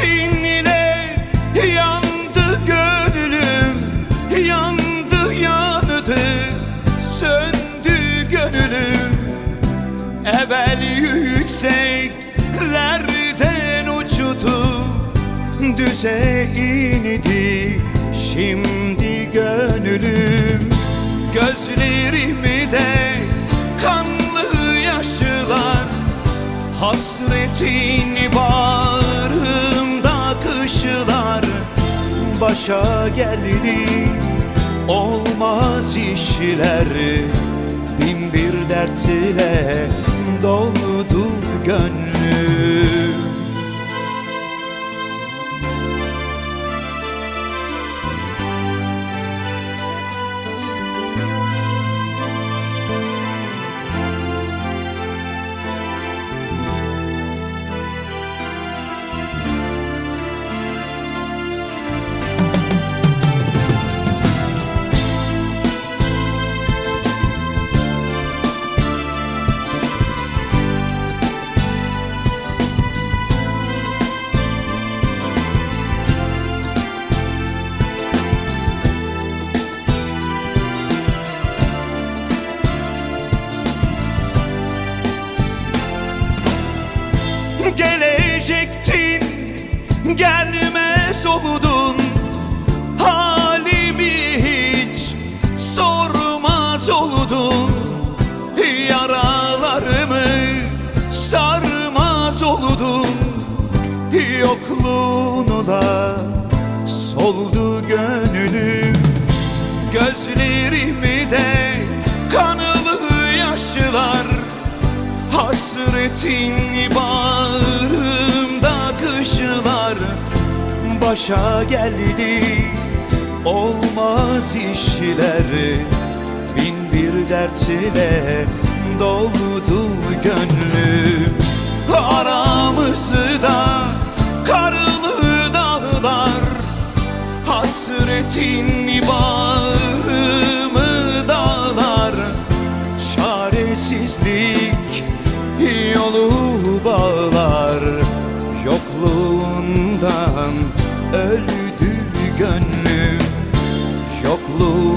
seninle yandı gönlüm Yandı yandı söndü gönlüm. Evvel yükseklerden uçtu Düze indi şimdi gönlüm. Gözlerimi de kanlı yaşlar Hasretin var kışlar Başa geldi. Olmaz işler Bin bir dertle doldu gönlüm Gelecektin gelmez oldun Halimi hiç sormaz oldun Yaralarımı sarmaz oldun Yokluğunla soldu gönlüm Gözlerimi de kanlı yaşlar Hasretin bağrımda kışlar Başa geldi. Olmaz işler Bin bir dertle doldu gönlüm. Aramızda karlı dağlar Hasretin yolu bağlar. Yokluğundan öldü gönlüm. Yokluğundan